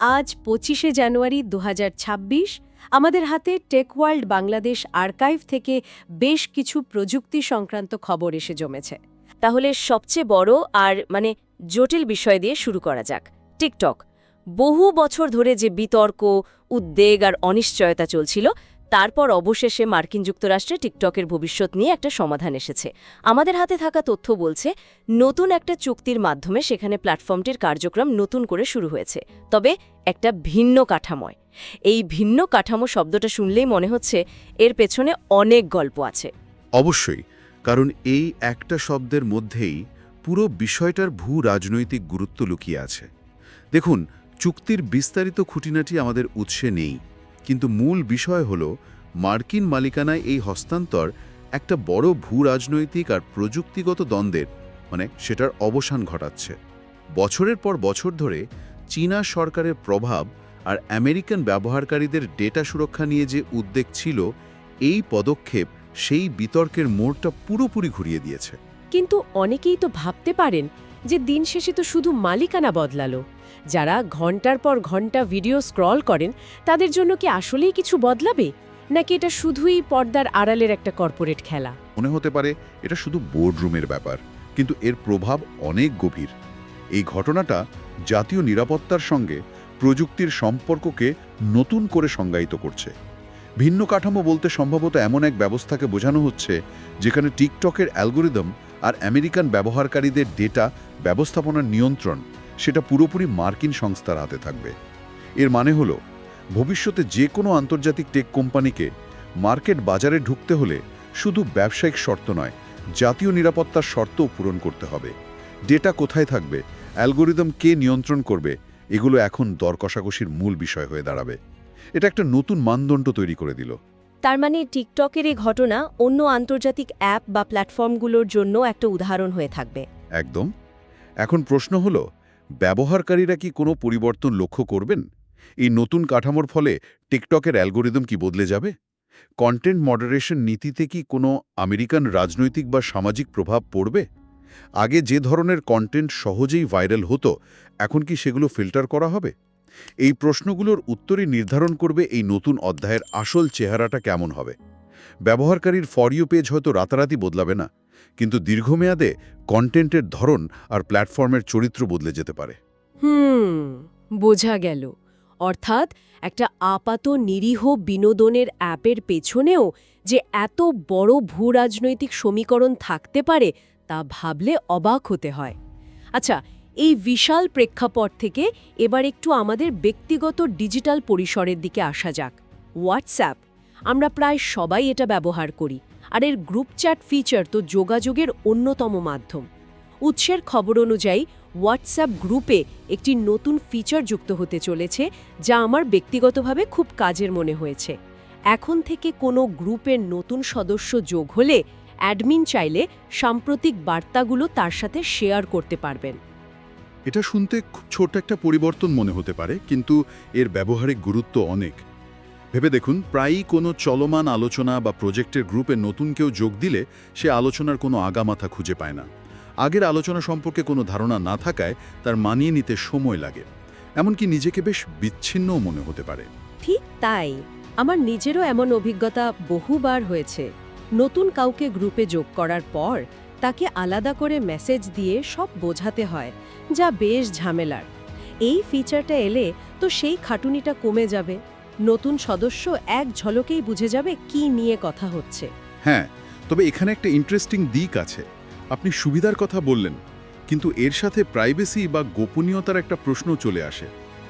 আজ পঁচিশে জানুয়ারি দু হাজার ছাব্বিশ আমাদের হাতে টেক ওয়ার্ল্ড বাংলাদেশ আর্কাইভ থেকে বেশ কিছু প্রযুক্তি সংক্রান্ত খবর এসে জমেছে। তাহলে সবচেয়ে বড় আর মানে জটিল বিষয় দিয়ে শুরু করা যাক। টিকটক। বহু বছর ধরে যে বিতর্ক, উদ্বেগ আর অনিশ্চয়তা চলছিল, তারপর অবশেষে মার্কিন যুক্তরাষ্ট্রে টিকটকের ভবিষ্যৎ নিয়ে একটা সমাধান এসেছে। আমাদের হাতে থাকা তথ্য বলছে, নতুন একটা চুক্তির মাধ্যমে সেখানে প্ল্যাটফর্মটির কার্যক্রম নতুন করে শুরু হয়েছে। তবে একটা ভিন্ন কাঠামোয়। এই ভিন্ন কাঠামো শব্দটা শুনলেই মনে হচ্ছে এর পেছনে অনেক গল্প আছে। অবশ্যই, কারণ এই একটা শব্দের মধ্যেই পুরো বিষয়টার ভূ রাজনৈতিক গুরুত্ব লুকিয়ে আছে। দেখুন, চুক্তির বিস্তারিত খুঁটিনাটি আমাদের উৎসে নেই, কিন্তু মূল বিষয় হল মার্কিন মালিকানায় এই হস্তান্তর একটা বড় ভূ রাজনৈতিক আর প্রযুক্তিগত দ্বন্দ্বের মানে সেটার অবসান ঘটাচ্ছে। বছরের পর বছর ধরে চীনা সরকারের প্রভাব আর আমেরিকান ব্যবহারকারীদের ডেটা সুরক্ষা নিয়ে যে উদ্বেগ ছিল এই পদক্ষেপ সেই বিতর্কের মোড়টা পুরোপুরি ঘুরিয়ে দিয়েছে। কিন্তু অনেকেই তো ভাবতে পারেন যে দিন শেষে তো শুধু মালিকানা বদলালো। যারা ঘণ্টার পর ঘণ্টা ভিডিও স্ক্রল করেন তাদের জন্য কি আসলেই কিছু বদলাবে? নাকি এটা শুধুই পর্দার আড়ালের একটা কর্পোরেট খেলা? মনে হতে পারে এটা শুধু বোর্ডরুমের ব্যাপার কিন্তু এর প্রভাব অনেক গভীর। এই ঘটনাটা জাতীয় নিরাপত্তার সঙ্গে প্রযুক্তির সম্পর্ককে নতুন করে সংজ্ঞায়িত করছে। ভিন্ন কাঠামো বলতে সম্ভবত এমন এক ব্যবস্থাকে বোঝানো হচ্ছে যেখানে টিকটকের অ্যালগোরিদম আর আমেরিকান ব্যবহারকারীদের ডেটা ব্যবস্থাপনার নিয়ন্ত্রণ সেটা পুরোপুরি মার্কিন সংস্থার হাতে থাকবে। এর মানে হলো, ভবিষ্যতে যে কোনো আন্তর্জাতিক টেক কোম্পানিকে মার্কেট বাজারে ঢুকতে হলে শুধু ব্যবসায়িক শর্ত নয়, জাতীয় নিরাপত্তার শর্তও পূরণ করতে হবে। ডেটা কোথায় থাকবে অ্যালগোরিদম কে নিয়ন্ত্রণ করবে এগুলো এখন দর কষাকষির মূল বিষয় হয়ে দাঁড়াবে। এটা একটা নতুন মানদণ্ড তৈরি করে দিল। তার মানে টিকটকের এই ঘটনা অন্য আন্তর্জাতিক অ্যাপ বা প্ল্যাটফর্মগুলোর জন্য একটা উদাহরণ হয়ে থাকবে। একদম। এখন প্রশ্ন হল ব্যবহারকারীরা কি কোনো পরিবর্তন লক্ষ্য করবেন? এই নতুন কাঠামোর ফলে টিকটকের অ্যালগোরিদম কি বদলে যাবে? কন্টেন্ট মডারেশন নীতিতে কি কোনো আমেরিকান রাজনৈতিক বা সামাজিক প্রভাব পড়বে? আগে যে ধরনের কন্টেন্ট সহজেই ভাইরাল হতো, এখন কি সেগুলো ফিল্টার করা হবে? এই প্রশ্নগুলোর উত্তরই নির্ধারণ করবে এই নতুন অধ্যায়ের আসল চেহারাটা কেমন হবে। ব্যবহারকারীর ফর ইউ পেজ হয়তো রাতারাতি বদলাবে না, কিন্তু দীর্ঘমেয়াদে কন্টেন্টের ধরন আর প্ল্যাটফর্মের চরিত্র বদলে যেতে পারে। হুম, বোঝা গেল। অর্থাৎ একটা আপাত নিরীহ বিনোদনের অ্যাপের পেছনেও যে এত বড় ভূ রাজনৈতিক সমীকরণ থাকতে পারে তা ভাবলে অবাক হতে হয়। আচ্ছা এই বিশাল প্রেক্ষাপট থেকে এবার একটু আমাদের ব্যক্তিগত ডিজিটাল পরিসরের দিকে আসা যাক। হোয়াটসঅ্যাপ, আমরা প্রায় সবাই এটা ব্যবহার করি, আর এর গ্রুপ চ্যাট ফিচার তো যোগাযোগের অন্যতম মাধ্যম। উৎসের খবর অনুযায়ী, হোয়াটসঅ্যাপ গ্রুপে একটি নতুন ফিচার যুক্ত হতে চলেছে, যা আমার ব্যক্তিগতভাবে খুব কাজের মনে হয়েছে। এখন থেকে কোনো গ্রুপের নতুন সদস্য যোগ হলে অ্যাডমিন চাইলে সাম্প্রতিক বার্তাগুলো তার সাথে শেয়ার করতে পারবেন। এটা শুনতে খুব ছোট একটা পরিবর্তন মনে হতে পারে কিন্তু এর ব্যবহারিক গুরুত্ব অনেক। ভেবে দেখুন প্রায়ই কোনো চলমান আলোচনা বা প্রজেক্টের গ্রুপে নতুন কেউ যোগ দিলে সে আলোচনার কোনো আগামাথা খুঁজে পায় না। আগের আলোচনা সম্পর্কে কোনো ধারণা না থাকায় তার মানিয়ে নিতে সময় লাগে। এমনকি নিজেকে বেশ বিচ্ছিন্নও মনে হতে পারে। ঠিক তাই। আমার নিজেরও এমন অভিজ্ঞতা বহুবার হয়েছে। নতুন কাউকে গ্রুপে যোগ করার পর তাকে আলাদা করে মেসেজ দিয়ে সব বোঝাতে হয়, যা বেশ ঝামেলার। এই ফিচারটা এলে তো সেই খাটুনিটা কমে যাবে। নতুন সদস্য এক ঝলকেই বুঝে যাবে কি নিয়ে কথা হচ্ছে। হ্যাঁ তবে এখানে একটা ইন্টারেস্টিং দিক আছে। আপনি সুবিধার কথা বললেন, কিন্তু এর সাথে প্রাইভেসি বা গোপনীয়তার একটা প্রশ্ন চলে আসে।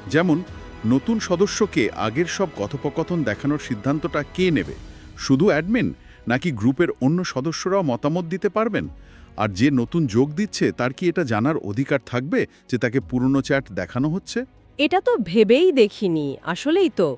যেমন, নতুন সদস্যকে আগের সব কথোপকথন দেখানোর সিদ্ধান্তটা কে নেবে? শুধু অ্যাডমিন নাকি গ্রুপের অন্য সদস্যরাও মতামত দিতে পারবেন? আর যে নতুন যোগ দিচ্ছে তার কি এটা জানার অধিকার থাকবে যে তাকে পুরনো চ্যাট দেখানো হচ্ছে? এটা তো ভেবেই দেখিনি আসলেই তো।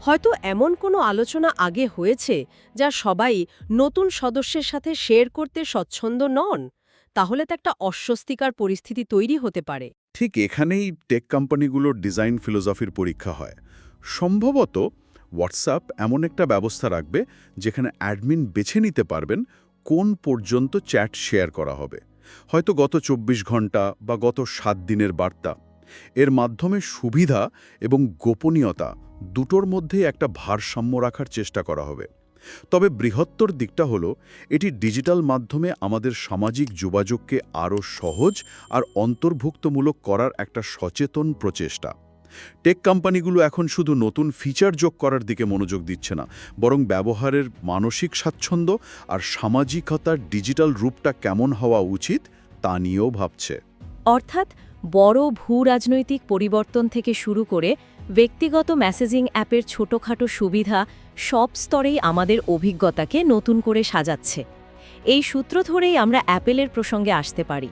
হয়তো এমন কোনো আলোচনা আগে হয়েছে যা সবাই নতুন সদস্যের সাথে শেয়ার করতে স্বচ্ছন্দ নন? তাহলে তো একটা অস্বস্তিকর পরিস্থিতি তৈরি হতে পারে। ঠিক এখানেই টেক কোম্পানিগুলোর ডিজাইন ফিলোসফির পরীক্ষা হয়। সম্ভবত হোয়াটসঅ্যাপ এমন একটা ব্যবস্থা রাখবে যেখানে অ্যাডমিন বেছে নিতে পারবেন কোন পর্যন্ত চ্যাট শেয়ার করা হবে। হয়তো গত ২৪ ঘণ্টা বা গত সাত দিনের বার্তা। এর মাধ্যমে সুবিধা এবং গোপনীয়তা দুটোর মধ্যেই একটা ভারসাম্য রাখার চেষ্টা করা হবে। তবে বৃহত্তর দিকটা হলো, এটি ডিজিটাল মাধ্যমে আমাদের সামাজিক যোগাযোগকে আরও সহজ আর অন্তর্ভুক্তমূলক করার একটা সচেতন প্রচেষ্টা। টেক কোম্পানিগুলো এখন শুধু নতুন ফিচার যোগ করার দিকে মনোযোগ দিচ্ছে না, বরং ব্যবহারের মানসিক স্বাচ্ছন্দ্য আর সামাজিকতার ডিজিটাল রূপটা কেমন হওয়া উচিত তা নিয়েও ভাবছে। অর্থাৎ বড় ভূ রাজনৈতিক পরিবর্তন থেকে শুরু করে ব্যক্তিগত মেসেজিং অ্যাপের ছোটোখাটো সুবিধা সব স্তরেই আমাদের অভিজ্ঞতাকে নতুন করে সাজাচ্ছে। এই সূত্র ধরেই আমরা অ্যাপেলের প্রসঙ্গে আসতে পারি।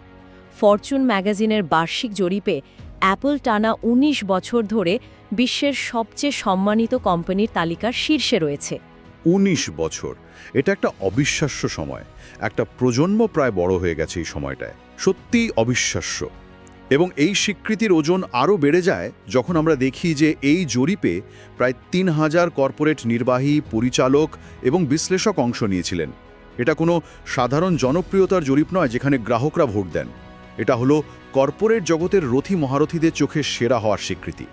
ফরচুন ম্যাগাজিনের বার্ষিক জরিপে অ্যাপল টানা ১৯ বছর ধরে বিশ্বের সবচেয়ে সম্মানিত কোম্পানির তালিকার শীর্ষে রয়েছে। ১৯ বছর। এটা একটা অবিশ্বাস্য সময়। একটা প্রজন্ম প্রায় বড় হয়ে গেছে এই সময়টায়। সত্যিই অবিশ্বাস্য। এবং এই স্বীকৃতির ওজন আরও বেড়ে যায় যখন আমরা দেখি যে এই জরিপে প্রায় তিন হাজার কর্পোরেট নির্বাহী, পরিচালক এবং বিশ্লেষক অংশ নিয়েছিলেন। এটা কোনো সাধারণ জনপ্রিয়তার জরিপ নয় যেখানে গ্রাহকরা ভোট দেন। এটা হলো কর্পোরেট জগতের রথী মহারথীদের চোখে সেরা হওয়ার স্বীকৃতি।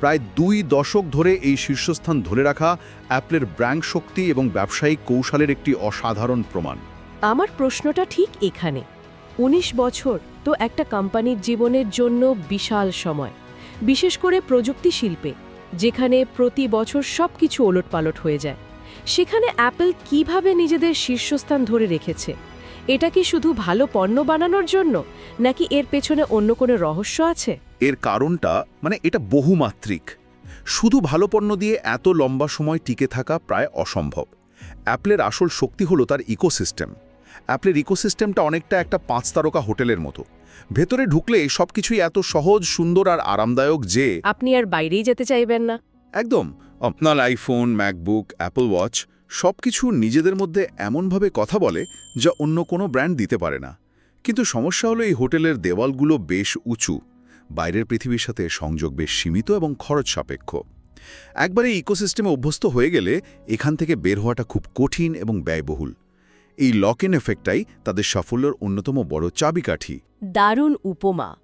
প্রায় দুই দশক ধরে এই শীর্ষস্থান ধরে রাখা অ্যাপলের ব্র্যান্ড শক্তি এবং ব্যবসায়িক কৌশলের একটি অসাধারণ প্রমাণ। আমার প্রশ্নটা ঠিক এখানে। ১৯ বছর তো একটা কোম্পানির জীবনের জন্য বিশাল সময়। বিশেষ করে প্রযুক্তি শিল্পে, যেখানে প্রতি বছর সব কিছু ওলটপালট হয়ে যায়। সেখানে অ্যাপল কীভাবে নিজেদের শীর্ষস্থান ধরে রেখেছে? এটা কি শুধু ভালো পণ্য বানানোর জন্য নাকি এর পেছনে অন্য কোনো রহস্য আছে? এর কারণটা মানে এটা বহুমাত্রিক। শুধু ভালো পণ্য দিয়ে এত লম্বা সময় টিকে থাকা প্রায় অসম্ভব। অ্যাপলের আসল শক্তি হলো তার ইকোসিস্টেম। অ্যাপলের ইকোসিস্টেমটা অনেকটা একটা পাঁচ তারকা হোটেলের মতো। ভেতরে ঢুকলে সব কিছুই এত সহজ সুন্দর আর আরামদায়ক যে আপনি আর বাইরেই যেতে চাইবেন না। একদম। আপনার আইফোন ম্যাকবুক অ্যাপল ওয়াচ সব কিছু নিজেদের মধ্যে এমনভাবে কথা বলে যা অন্য কোনো ব্র্যান্ড দিতে পারে না। কিন্তু সমস্যা হলো এই হোটেলের দেওয়ালগুলো বেশ উঁচু। বাইরের পৃথিবীর সাথে সংযোগ বেশ সীমিত এবং খরচ সাপেক্ষ। একবারে ইকোসিস্টেমে অভ্যস্ত হয়ে গেলে এখান থেকে বের হওয়াটা খুব কঠিন এবং ব্যয়বহুল। এই লক ইন এফেক্টটাই তাদের সাফল্যের অন্যতম বড় চাবিকাঠি। দারুণ উপমা।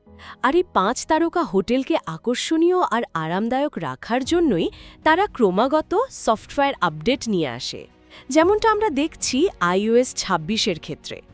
আর এই পাঁচ তারকা হোটেলকে আকর্ষণীয় আর আরামদায়ক রাখার জন্যই তারা ক্রমাগত সফটওয়্যার আপডেট নিয়ে আসে। যেমনটা আমরা দেখছি আইওএস ছাব্বিশের ক্ষেত্রে।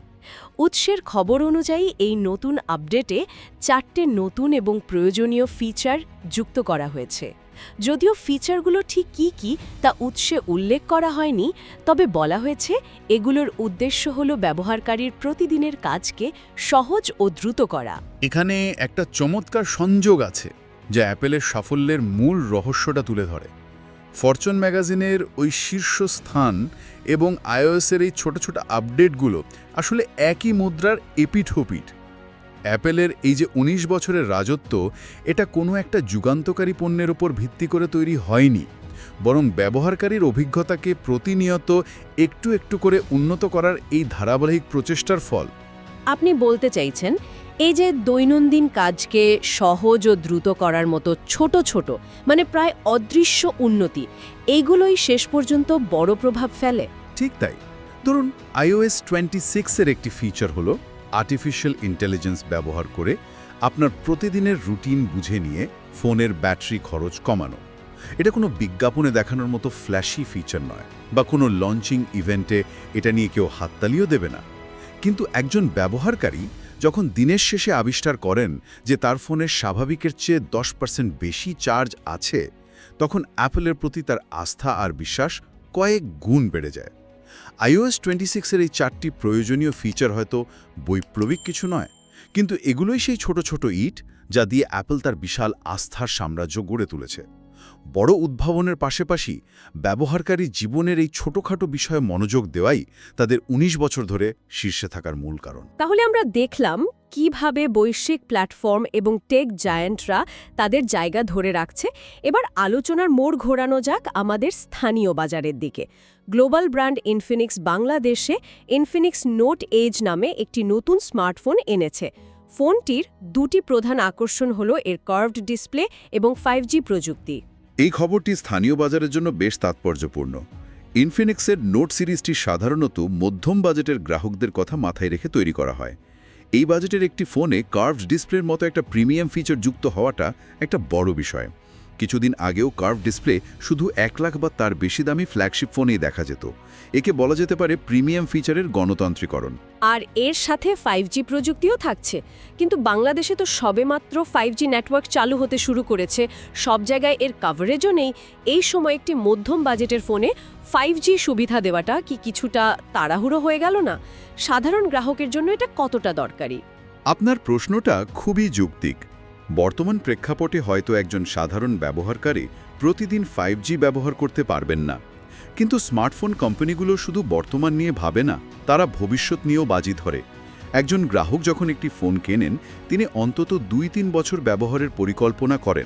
উৎসের খবর অনুযায়ী এই নতুন আপডেটে চারটে নতুন এবং প্রয়োজনীয় ফিচার যুক্ত করা হয়েছে। যদিও ফিচারগুলো ঠিক কী কী তা উৎসে উল্লেখ করা হয়নি, তবে বলা হয়েছে এগুলোর উদ্দেশ্য হল ব্যবহারকারীর প্রতিদিনের কাজকে সহজ ও দ্রুত করা। এখানে একটা চমৎকার সংযোগ আছে, যা অ্যাপেলের সাফল্যের মূল রহস্যটা তুলে ধরে। ফরচুন ম্যাগাজিনের ওই শীর্ষস্থান এবং আইওএসের এই ছোট ছোট আপডেটগুলো আসলে একই মুদ্রার এপিঠোপিট অ্যাপেলের এই যে ১৯ বছরের রাজত্ব, এটা কোনো একটা যুগান্তকারী পণ্যের ওপর ভিত্তি করে তৈরি হয়নি, বরং ব্যবহারকারীর অভিজ্ঞতাকে প্রতিনিয়ত একটু একটু করে উন্নত করার এই ধারাবাহিক প্রচেষ্টার ফল। আপনি বলতে চাইছেন এই যে দৈনন্দিন কাজকে সহজ ও দ্রুত করার মতো ছোট ছোট মানে প্রায় অদৃশ্য উন্নতি, এইগুলোই শেষ পর্যন্ত বড় প্রভাব ফেলে? ঠিক তাই। ধরুন আইওএস টোয়েন্টি সিক্সের একটি ফিচার হলো আর্টিফিশিয়াল ইন্টেলিজেন্স ব্যবহার করে আপনার প্রতিদিনের রুটিন বুঝে নিয়ে ফোনের ব্যাটারি খরচ কমানো। এটা কোনো বিজ্ঞাপনে দেখানোর মতো ফ্ল্যাশি ফিচার নয় বা কোনো লঞ্চিং ইভেন্টে এটা নিয়ে কেউ হাততালিও দেবে না। কিন্তু একজন ব্যবহারকারী যখন দিনের শেষে আবিষ্কার করেন যে তার ফোনের স্বাভাবিকের চেয়ে দশ পার্সেন্ট বেশি চার্জ আছে, তখন অ্যাপলের প্রতি তার আস্থা আর বিশ্বাস কয়েক গুণ বেড়ে যায়। আইওএস টোয়েন্টি সিক্সের এই চারটি প্রয়োজনীয় ফিচার হয়তো বৈপ্লবিক কিছু নয়, কিন্তু এগুলোই সেই ছোট ছোট ইট যা দিয়ে অ্যাপল তার বিশাল আস্থার সাম্রাজ্য গড়ে তুলেছে। বড় উদ্ভাবনের পাশাপাশি ব্যবহারকারী জীবনের এই ছোটখাটো বিষয়ে মনোযোগ দেওয়াই তাদের ১৯ বছর ধরে শীর্ষে থাকার মূল কারণ। তাহলে আমরা দেখলাম কীভাবে বৈশ্বিক প্ল্যাটফর্ম এবং টেক জায়ান্টরা তাদের জায়গা ধরে রাখছে। এবার আলোচনার মোড় ঘোরানো যাক আমাদের স্থানীয় বাজারের দিকে। গ্লোবাল ব্র্যান্ড ইনফিনিক্স বাংলাদেশে ইনফিনিক্স নোট এজ নামে একটি নতুন স্মার্টফোন এনেছে। ফোনটির দুটি প্রধান আকর্ষণ হল এর কার্ভড ডিসপ্লে এবং ফাইভ প্রযুক্তি। এই খবরটি স্থানীয় বাজারের জন্য বেশ তাৎপর্যপূর্ণ। ইনফিনিক্সের নোট সিরিজটি সাধারণত মধ্যম বাজেটের গ্রাহকদের কথা মাথায় রেখে তৈরি করা হয়। এই বাজেটের একটি ফোনে কার্ভড ডিসপ্লের মতো একটা প্রিমিয়াম ফিচার যুক্ত হওয়াটা একটা বড় বিষয়। কিছুদিন আগেও কার্ভ ডিসপ্লে শুধু এক লাখ বা তার বেশি দামি ফ্ল্যাগশিপ ফোনেই দেখা যেত। একে বলা যেতে পারে প্রিমিয়াম ফিচারের গণতান্ত্রিকরণ। আর এর সাথে ফাইভ জি প্রযুক্তিও থাকছে। কিন্তু বাংলাদেশে তো সবেমাত্র ফাইভ জি নেটওয়ার্ক চালু হতে শুরু করেছে। সব জায়গায় এর কাভারেজও নেই। এই সময় একটি মধ্যম বাজেটের ফোনে ফাইভ জি সুবিধা দেওয়াটা কি কিছুটা তাড়াহুড়ো হয়ে গেল না? সাধারণ গ্রাহকের জন্য এটা কতটা দরকারি? আপনার প্রশ্নটা খুবই যৌক্তিক। বর্তমান প্রেক্ষাপটে হয়তো একজন সাধারণ ব্যবহারকারী প্রতিদিন ফাইভ ব্যবহার করতে পারবেন না। কিন্তু স্মার্টফোন কোম্পানিগুলো শুধু বর্তমান নিয়ে ভাবে না, তারা ভবিষ্যৎ নিয়েও বাজি ধরে। একজন গ্রাহক যখন একটি ফোন কেনেন, তিনি অন্তত দুই তিন বছর ব্যবহারের পরিকল্পনা করেন।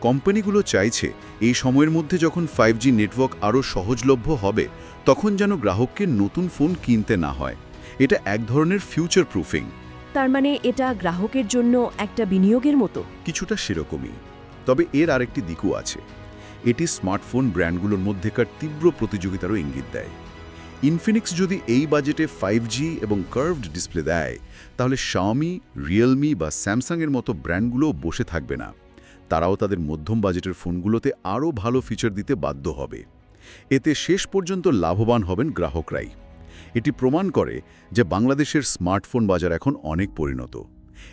কোম্পানিগুলো চাইছে এই সময়ের মধ্যে যখন ফাইভ জি নেটওয়ার্ক আরও সহজলভ্য হবে, তখন যেন গ্রাহককে নতুন ফোন কিনতে না হয়। এটা এক ধরনের ফিউচার প্রুফিং তার মানে এটা গ্রাহকের জন্য একটা বিনিয়োগের মতো? কিছুটা সেরকমই। তবে এর আরেকটি দিকও আছে। এটি স্মার্টফোন ব্র্যান্ডগুলোর মধ্যেকার তীব্র প্রতিযোগিতারও ইঙ্গিত দেয়। ইনফিনিক্স যদি এই বাজেটে ফাইভ এবং কার্ভড ডিসপ্লে দেয়, তাহলে শাওমি রিয়েলমি বা স্যামসাংয়ের মতো ব্র্যান্ডগুলোও বসে থাকবে না। তারাও তাদের মধ্যম বাজেটের ফোনগুলোতে আরও ভালো ফিচার দিতে বাধ্য হবে। এতে শেষ পর্যন্ত লাভবান হবেন গ্রাহকরাই। এটি প্রমাণ করে যে বাংলাদেশের স্মার্টফোন বাজার এখন অনেক পরিণত।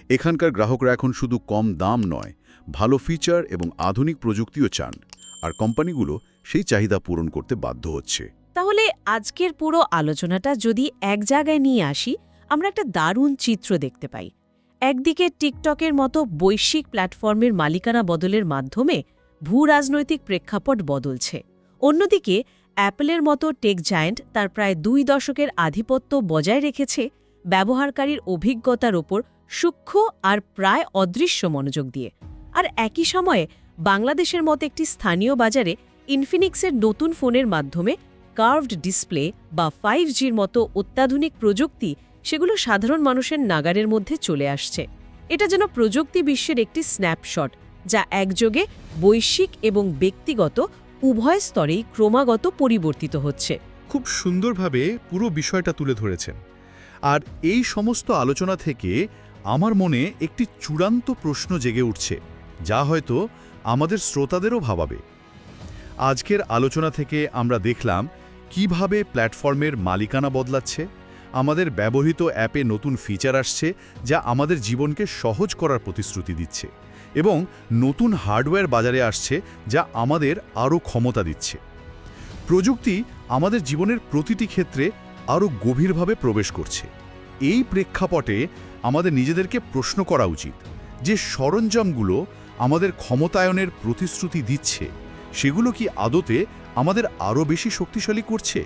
এখানকার গ্রাহকরা এখন শুধু কম দাম নয়, ভালো ফিচার এবং আধুনিক প্রযুক্তিও চান, আর কোম্পানিগুলো সেই চাহিদা পূরণ করতে বাধ্য হচ্ছে। তাহলে আজকের পুরো আলোচনাটা যদি এক জায়গায় নিয়ে আসি, আমরা একটা দারুণ চিত্র দেখতে পাই। একদিকে টিকটকের মতো বৈশ্বিক প্ল্যাটফর্মের মালিকানা বদলের মাধ্যমে ভূ রাজনৈতিক প্রেক্ষাপট বদলছে। অন্যদিকে অ্যাপলের মতো টেক জায়ান্ট তার প্রায় দুই দশকের আধিপত্য বজায় রেখেছে ব্যবহারকারীর অভিজ্ঞতার ওপর সূক্ষ্ম আর প্রায় অদৃশ্য মনোযোগ দিয়ে। আর একই সময়ে বাংলাদেশের মতো একটি স্থানীয় বাজারে ইনফিনিক্সের নতুন ফোনের মাধ্যমে কার্ভড ডিসপ্লে বা ফাইভ জির মতো অত্যাধুনিক প্রযুক্তি সেগুলো সাধারণ মানুষের নাগারের মধ্যে চলে আসছে। এটা যেন প্রযুক্তি বিশ্বের একটি স্ন্যাপশট যা একযোগে বৈশ্বিক এবং ব্যক্তিগত উভয় স্তরেই ক্রমাগত পরিবর্তিত হচ্ছে। খুব সুন্দরভাবে পুরো বিষয়টা তুলে ধরেছেন। আর এই সমস্ত আলোচনা থেকে আমার মনে একটি চূড়ান্ত প্রশ্ন জেগে উঠছে, যা হয়তো আমাদের শ্রোতাদেরও ভাবাবে। আজকের আলোচনা থেকে আমরা দেখলাম কীভাবে প্ল্যাটফর্মের মালিকানা বদলাচ্ছে, আমাদের ব্যবহৃত অ্যাপে নতুন ফিচার আসছে, যা আমাদের জীবনকে সহজ করার প্রতিশ্রুতি দিচ্ছে। এবং নতুন হার্ডওয়্যার বাজারে আসছে যা আমাদের আরও ক্ষমতা দিচ্ছে। প্রযুক্তি আমাদের জীবনের প্রতিটি ক্ষেত্রে আরও গভীরভাবে প্রবেশ করছে। এই প্রেক্ষাপটে আমাদের নিজেদেরকে প্রশ্ন করা উচিত যে সরঞ্জামগুলো আমাদের ক্ষমতায়নের প্রতিশ্রুতি দিচ্ছে, সেগুলো কি আদতে আমাদের আরও বেশি শক্তিশালী করছে,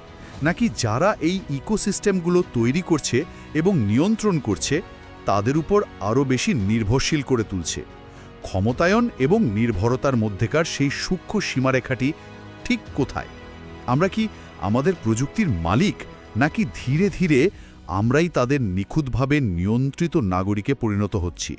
নাকি যারা এই ইকোসিস্টেমগুলো তৈরি করছে এবং নিয়ন্ত্রণ করছে, তাদের উপর আরও বেশি নির্ভরশীল করে তুলছে? ক্ষমতায়ন এবং নির্ভরতার মধ্যেকার সেই সূক্ষ্ম সীমারেখাটি ঠিক কোথায়? আমরা কি আমাদের প্রযুক্তির মালিক, নাকি ধীরে ধীরে আমরাই তাদের নিখুঁতভাবে নিয়ন্ত্রিত নাগরিকে পরিণত হচ্ছি?